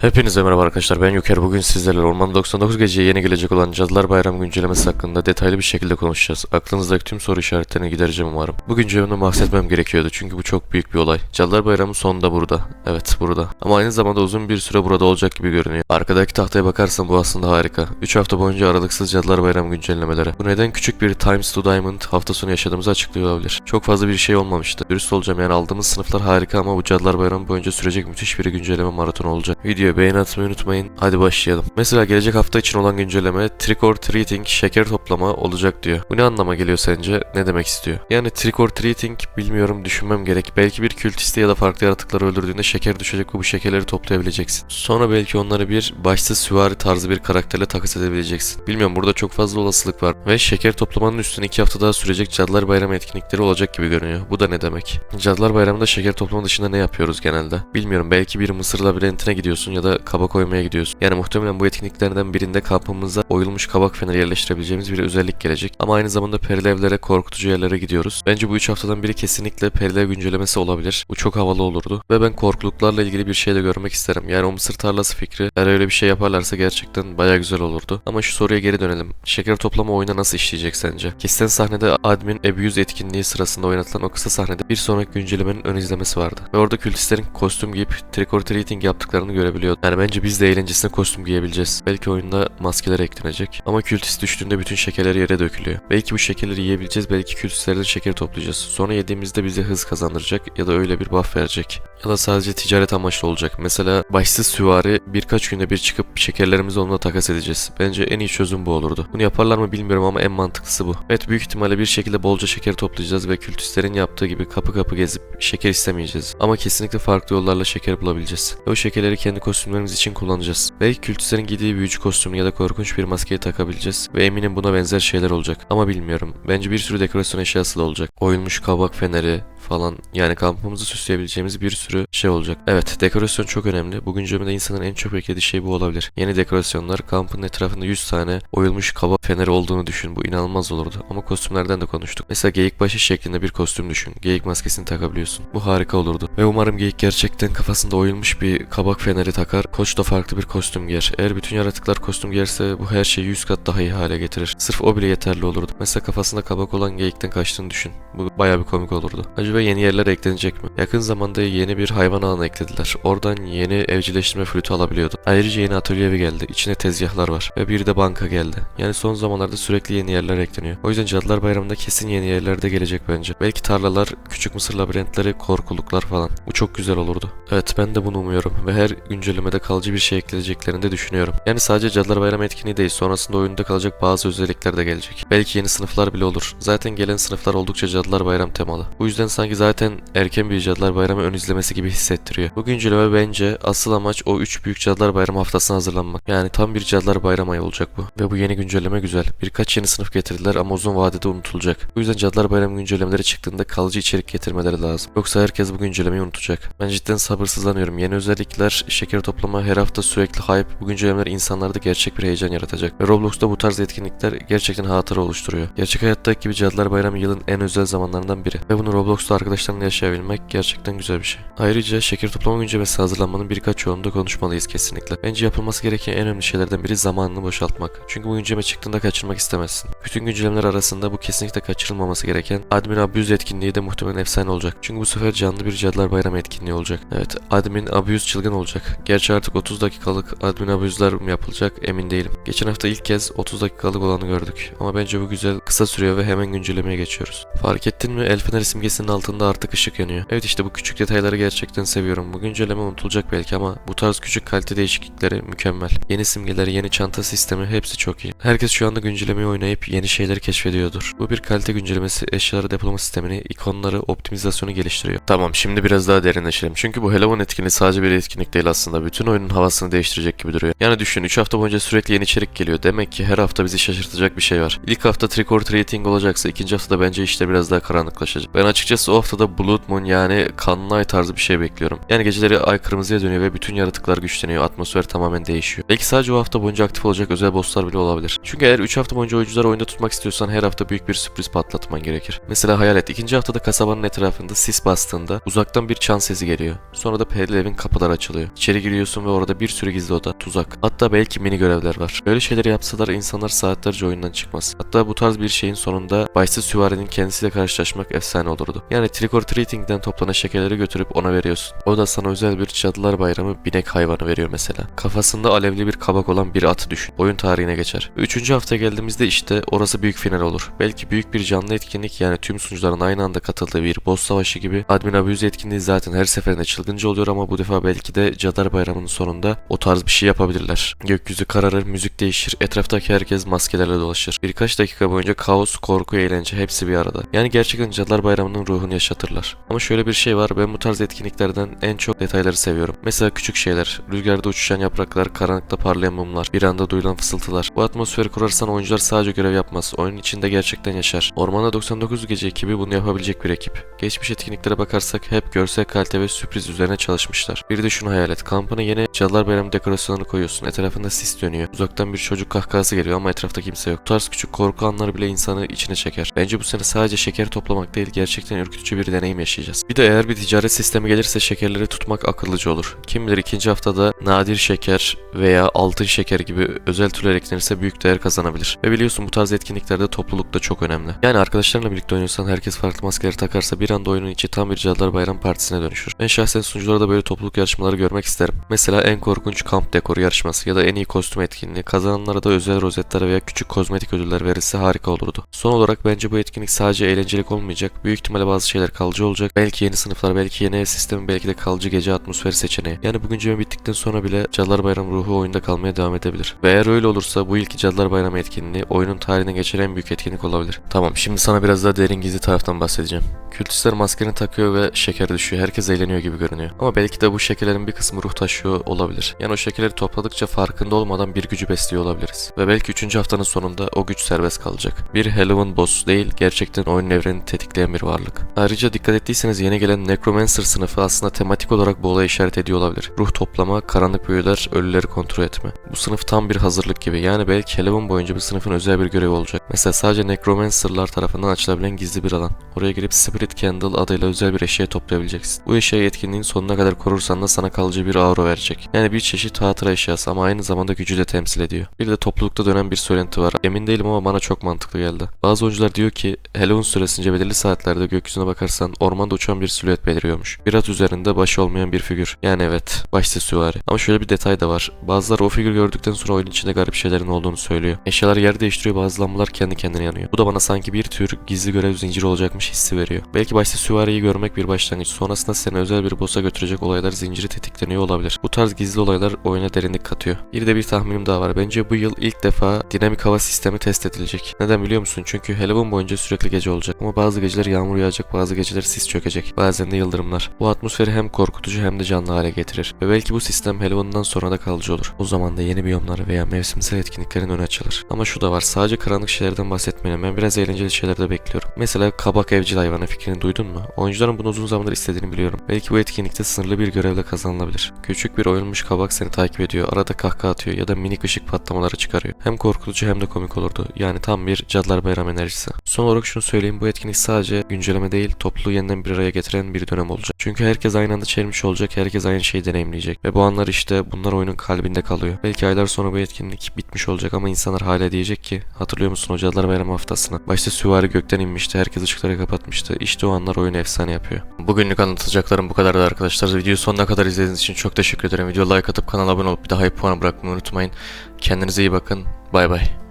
Hepinize merhaba arkadaşlar ben Yüker bugün sizlerle Orman 99 geceye yeni gelecek olan Cadılar Bayramı güncellemesi hakkında detaylı bir şekilde konuşacağız. Aklınızdaki tüm soru işaretlerini gidereceğim umarım. Bu güncellemeden bahsetmem gerekiyordu çünkü bu çok büyük bir olay. Cadılar Bayramı sonunda burada. Evet burada. Ama aynı zamanda uzun bir süre burada olacak gibi görünüyor. Arkadaki tahtaya bakarsan bu aslında harika. 3 hafta boyunca aralıksız Cadılar Bayramı güncellemeleri. Bu neden küçük bir Times to Diamond hafta sonu yaşadığımızı açıklıyor olabilir. Çok fazla bir şey olmamıştı. Dürüst olacağım yani aldığımız sınıflar harika ama bu Cadılar Bayramı boyunca sürecek müthiş bir güncelleme maratonu olacak. Videoya beğeni atmayı unutmayın. Hadi başlayalım. Mesela gelecek hafta için olan güncelleme Trick or Treating şeker toplama olacak diyor. Bu ne anlama geliyor sence? Ne demek istiyor? Yani Trick or Treating bilmiyorum düşünmem gerek. Belki bir kültisti ya da farklı yaratıkları öldürdüğünde şeker düşecek ve bu şekerleri toplayabileceksin. Sonra belki onları bir başsız süvari tarzı bir karakterle takas edebileceksin. Bilmiyorum burada çok fazla olasılık var. Ve şeker toplamanın üstüne iki hafta daha sürecek Cadılar Bayramı etkinlikleri olacak gibi görünüyor. Bu da ne demek? Cadılar Bayramı'nda şeker toplama dışında ne yapıyoruz genelde? Bilmiyorum belki bir Mısır labirentine gidiyorsun ya da kaba koymaya gidiyorsun. Yani muhtemelen bu etkinliklerden birinde kampımıza oyulmuş kabak feneri yerleştirebileceğimiz bir özellik gelecek. Ama aynı zamanda perilevlere, korkutucu yerlere gidiyoruz. Bence bu 3 haftadan biri kesinlikle perilev güncellemesi olabilir. Bu çok havalı olurdu. Ve ben korkuluklarla ilgili bir şey de görmek isterim. Yani o mısır tarlası fikri eğer öyle bir şey yaparlarsa gerçekten baya güzel olurdu. Ama şu soruya geri dönelim. Şeker toplama oyuna nasıl işleyecek sence? Kesilen sahnede admin abuse etkinliği sırasında oynatılan o kısa sahnede bir sonraki güncellemenin ön izlemesi vardı. Ve orada kültistlerin kostüm giyip trick or treating yaptıklarını görebiliyorduk. Yani bence biz de eğlencesine kostüm giyebileceğiz. Belki oyunda maskeler eklenecek. Ama kültist düştüğünde bütün şekerler yere dökülüyor. Belki bu şekerleri yiyebileceğiz. Belki kültistlerden şeker toplayacağız. Sonra yediğimizde bize hız kazandıracak ya da öyle bir buff verecek. Ya da sadece ticaret amaçlı olacak. Mesela başsız süvari birkaç günde bir çıkıp şekerlerimizi onunla takas edeceğiz. Bence en iyi çözüm bu olurdu. Bunu yaparlar mı bilmiyorum ama en mantıklısı bu. Evet büyük ihtimalle bir şekilde bolca şeker toplayacağız ve kültistlerin yaptığı gibi kapı kapı gezip şeker istemeyeceğiz. Ama kesinlikle farklı yollarla şeker bulabileceğiz. Ve o şekerleri kendi kostümlerimiz için kullanacağız. Belki kültistlerin giydiği büyücü kostümü ya da korkunç bir maskeyi takabileceğiz. Ve eminim buna benzer şeyler olacak. Ama bilmiyorum. Bence bir sürü dekorasyon eşyası da olacak. Oyulmuş kabak feneri, falan yani kampımızı süsleyebileceğimiz bir sürü şey olacak. Evet dekorasyon çok önemli. Bu güncellemede insanın en çok beklediği şey bu olabilir. Yeni dekorasyonlar kampın etrafında 100 tane oyulmuş kaba feneri olduğunu düşün. Bu inanılmaz olurdu. Ama kostümlerden de konuştuk. Mesela geyik başı şeklinde bir kostüm düşün. Geyik maskesini takabiliyorsun. Bu harika olurdu. Ve umarım geyik gerçekten kafasında oyulmuş bir kabak feneri takar. Koç da farklı bir kostüm giyer. Eğer bütün yaratıklar kostüm giyerse bu her şeyi 100 kat daha iyi hale getirir. Sırf o bile yeterli olurdu. Mesela kafasında kabak olan geyikten kaçtığını düşün. Bu baya bir komik olurdu. Acaba yeni yerler eklenecek mi? Yakın zamanda yeni bir hayvan ağını eklediler. Oradan yeni evcilleştirme flütü alabiliyordu. Ayrıca yeni atölye evi geldi. İçine tezgahlar var. Ve bir de banka geldi. Yani son zamanlarda sürekli yeni yerler ekleniyor. O yüzden Cadılar Bayramı'nda kesin yeni yerler de gelecek bence. Belki tarlalar, küçük mısır labirentleri, korkuluklar falan. Bu çok güzel olurdu. Evet ben de bunu umuyorum. Ve her güncellemede kalıcı bir şey ekleyeceklerini de düşünüyorum. Yani sadece Cadılar Bayramı etkinliği değil. Sonrasında oyunda kalacak bazı özellikler de gelecek. Belki yeni sınıflar bile olur. Zaten gelen sınıflar oldukça Cadılar Bayram temalı. Bu yüzden sanki zaten erken bir Cadılar Bayramı ön izlemesi gibi hissettiriyor. Bu güncelleme bence asıl amaç o 3 büyük Cadılar Bayramı haftasına hazırlanmak. Yani tam bir Cadılar Bayramı ayı olacak bu. Ve bu yeni güncelleme güzel. Birkaç yeni sınıf getirdiler ama uzun vadede unutulacak. Bu yüzden Cadılar Bayramı güncellemeleri çıktığında kalıcı içerik getirmeleri lazım. Yoksa herkes bu güncellemeyi unutacak. Ben cidden sabırsızlanıyorum. Yeni özellikler, şeker toplama, her hafta sürekli hype. Bu güncellemeler insanlarda gerçek bir heyecan yaratacak. Ve Roblox'ta bu tarz etkinlikler gerçekten hatıra oluşturuyor. Gerçek hayattaki gibi Cadılar Bayramı yılın en özel zamanlarından biri. Ve bunu Roblox'ta arkadaşlarınla yaşayabilmek gerçekten güzel bir şey. Ayrıca şeker toplama güncellemesi hazırlanmanın birkaç yolunda konuşmalıyız kesinlikle. Bence yapılması gereken en önemli şeylerden biri zamanını boşaltmak. Çünkü bu güncelleme çıktığında kaçırmak istemezsin. Bütün güncellemeler arasında bu kesinlikle kaçırılmaması gereken Admin Abuse etkinliği de muhtemelen efsane olacak. Çünkü bu sefer canlı bir Cadılar Bayramı etkinliği olacak. Evet, Admin Abuse çılgın olacak. Gerçi artık 30 dakikalık Admin Abuse'lar mı yapılacak emin değilim. Geçen hafta ilk kez 30 dakikalık olanı gördük. Ama bence bu güzel kısa sürüyor ve hemen güncellemeye geçiyoruz. Fark ettin mi? El Fener simgesinin altında artık ışık yanıyor. Evet işte bu küçük detayları gerçekten seviyorum. Bu güncelleme unutulacak belki ama bu tarz küçük kalite değişiklikleri mükemmel. Yeni simgeler, yeni çanta sistemi hepsi çok iyi. Herkes şu anda güncellemeyi oynayıp yeni şeyleri keşfediyordur. Bu bir kalite güncellemesi eşyaları depolama sistemini, ikonları, optimizasyonu geliştiriyor. Tamam şimdi biraz daha derinleşelim. Çünkü bu Halloween etkinliği sadece bir etkinlik değil aslında. Bütün oyunun havasını değiştirecek gibi duruyor. Yani düşün 3 hafta boyunca sürekli yeni içerik geliyor. Demek ki her hafta bizi şaşırtacak bir şey var. İlk hafta trick or treating olacaksa ikinci haftada bence işte biraz daha karanlıklaşacak. Ben açıkçası Açıkçası o haftada Blood Moon yani kanlı ay tarzı bir şey bekliyorum. Yani geceleri ay kırmızıya dönüyor ve bütün yaratıklar güçleniyor. Atmosfer tamamen değişiyor. Belki sadece o hafta boyunca aktif olacak özel bosslar bile olabilir. Çünkü eğer 3 hafta boyunca oyuncuları oyunda tutmak istiyorsan her hafta büyük bir sürpriz patlatman gerekir. Mesela hayal et. ikinci haftada kasabanın etrafında sis bastığında uzaktan bir çan sesi geliyor. Sonra da perili evin kapıları açılıyor. İçeri giriyorsun ve orada bir sürü gizli oda, tuzak. Hatta belki mini görevler var. Böyle şeyleri yapsalar insanlar saatlerce oyundan çıkmaz. Hatta bu tarz bir şeyin sonunda başta süvarinin kendisiyle karşılaşmak efsane olurdu. Yani trick or treating'den toplanan şekerleri götürüp ona veriyorsun. O da sana özel bir Cadılar Bayramı binek hayvanı veriyor mesela. Kafasında alevli bir kabak olan bir atı düşün. Oyun tarihine geçer. Üçüncü hafta geldiğimizde işte orası büyük final olur. Belki büyük bir canlı etkinlik yani tüm sunucuların aynı anda katıldığı bir boss savaşı gibi. Admin abuse etkinliği zaten her seferinde çılgınca oluyor ama bu defa belki de Cadılar Bayramı'nın sonunda o tarz bir şey yapabilirler. Gökyüzü kararır, müzik değişir, etraftaki herkes maskelerle dolaşır. Birkaç dakika boyunca kaos, korku, eğlence hepsi bir arada. Yani gerçekten Cadılar Bayramı'nın ruhunu yaşatırlar. Ama şöyle bir şey var, ben bu tarz etkinliklerden en çok detayları seviyorum. Mesela küçük şeyler, rüzgarda uçuşan yapraklar, karanlıkta parlayan mumlar, bir anda duyulan fısıltılar. Bu atmosferi kurarsan oyuncular sadece görev yapmaz, oyun içinde gerçekten yaşar. Ormanda 99 Gece ekibi bunu yapabilecek bir ekip. Geçmiş etkinliklere bakarsak hep görsel kalite ve sürpriz üzerine çalışmışlar. Bir de şunu hayal et, kampına yeni Cadılar Bayramı dekorasyonunu koyuyorsun, etrafında sis dönüyor. Uzaktan bir çocuk kahkahası geliyor ama etrafta kimse yok. Bu tarz küçük korku anları bile insanı içine çeker. Bence bu sene sadece şeker toplamak değil, gerçekten ürkütücü bir deneyim yaşayacağız. Bir de eğer bir ticaret sistemi gelirse şekerleri tutmak akıllıca olur. Kim bilir ikinci haftada nadir şeker veya altın şeker gibi özel türler eklenirse büyük değer kazanabilir. Ve biliyorsun bu tarz etkinliklerde topluluk da çok önemli. Yani arkadaşlarla birlikte oynuyorsan herkes farklı maskeleri takarsa bir anda oyunun içi tam bir Cadılar Bayram Partisi'ne dönüşür. Ben şahsen sunucularda böyle topluluk yarışmaları görmek isterim. Mesela en korkunç kamp dekoru yarışması ya da en iyi kostüm etkinliği kazananlara da özel rozetler veya küçük kozmetik ödüller verilse harika olurdu. Son olarak bence bu etkinlik sadece eğlencelik olmayacak. Büyük ihtimalle bazı şeyler kalıcı olacak. Belki yeni sınıflar, belki yeni ev sistemi, belki de kalıcı gece atmosferi seçeneği. Yani bugün ceme bittikten sonra bile Cadılar Bayramı ruhu oyunda kalmaya devam edebilir. Ve eğer öyle olursa bu ilk Cadılar Bayramı etkinliği oyunun tarihine geçen en büyük etkinlik olabilir. Tamam şimdi sana biraz daha derin gizli taraftan bahsedeceğim. Kültistler maskeni takıyor ve şeker düşüyor. Herkes eğleniyor gibi görünüyor. Ama belki de bu şekerlerin bir kısmı ruh taşıyor olabilir. Yani o şekerleri topladıkça farkında olmadan bir gücü besliyor olabiliriz. Ve belki 3. haftanın sonunda o güç serbest kalacak. Bir Halloween boss değil, gerçekten oyun evrenini tetikleyen bir varlık. Ayrıca dikkat ettiyseniz yeni gelen Necromancer sınıfı aslında tematik olarak bu olaya işaret ediyor olabilir. Ruh toplama, karanlık büyüler, ölüleri kontrol etme. Bu sınıf tam bir hazırlık gibi. Yani belki Halloween boyunca bir sınıfın özel bir görevi olacak. Mesela sadece Necromancer'lar tarafından açılabilen gizli bir alan. Oraya girip Spirit Candle adıyla özel bir eşya toplayabileceksin. Bu eşyayı etkinliğin sonuna kadar korursan da sana kalıcı bir aura verecek. Yani bir çeşit hatıra eşyası ama aynı zamanda gücü de temsil ediyor. Bir de toplulukta dönen bir söylenti var. Emin değilim ama bana çok mantıklı geldi. Bazı oyuncular diyor ki Halloween süresince belirli saatlerde gökyüzüne bakarsan ormanda uçan bir silüet beliriyormuş. Bir at üzerinde başı olmayan bir figür. Yani evet, başta süvari. Ama şöyle bir detay da var. Bazıları o figür gördükten sonra oyun içinde garip şeylerin olduğunu söylüyor. Eşyalar yer değiştiriyor bazı lambalar kendi kendine yanıyor. Bu da bana sanki bir tür gizli görev zinciri olacakmış hissi veriyor. Belki başta süvariyi görmek bir başlangıç. Sonrasında seni özel bir boss'a götürecek olaylar zinciri tetikleniyor olabilir. Bu tarz gizli olaylar oyuna derinlik katıyor. Bir de bir tahminim daha var. Bence bu yıl ilk defa dinamik hava sistemi test edilecek. Neden biliyor musun? Çünkü Halloween boyunca sürekli gece olacak. Ama bazı geceler yağmur yağacak, bazı geceler sis çökecek. Bazen de yıldırımlar. Bu atmosferi hem korkutucu hem de canlı hale getirir. Ve belki bu sistem Halloween'dan sonra da kalıcı olur. O zaman da yeni biyomlar veya mevsimsel etkinliklerin önü açılır. Ama şu da var. Sadece karanlık şeylerden bahsetmeyelim. Ben biraz eğlenceli şeyler de bekliyorum. Mesela kabak evcil hayvanı fikrini duydun mu? Oyuncuların bunu uzun zamandır istediğini biliyorum. Belki bu etkinlikte sınırlı bir görevle kazanılabilir. Küçük bir oyulmuş kabak seni takip ediyor. Arada kahkaha atıyor ya da minik ışık patlamaları çıkarıyor. Hem korkutucu hem de komik olurdu. Yani tam bir Cadılar Bayram enerjisi. Son olarak şunu söyleyeyim. Bu etkinlik sadece güncelleme değil, topluluğu yeniden bir araya getiren bir dönem olacak. Çünkü herkes aynı anda çelmiş olacak, herkes aynı şeyi deneyimleyecek. Ve bu anlar işte bunlar oyunun kalbinde kalıyor. Belki aylar sonra bu etkinlik bitmiş olacak ama insanlar hala diyecek ki hatırlıyor musun o Cadılar Bayramı haftasını? Başta süvari gökten inmişti, herkes ışıkları kapatmıştı. İşte o anlar oyunu efsane yapıyor. Bugünlük anlatacaklarım bu kadardı arkadaşlar. Videoyu sonuna kadar izlediğiniz için çok teşekkür ederim. Video like atıp kanala abone olup bir daha hype puanı bırakmayı unutmayın. Kendinize iyi bakın. Bay bay.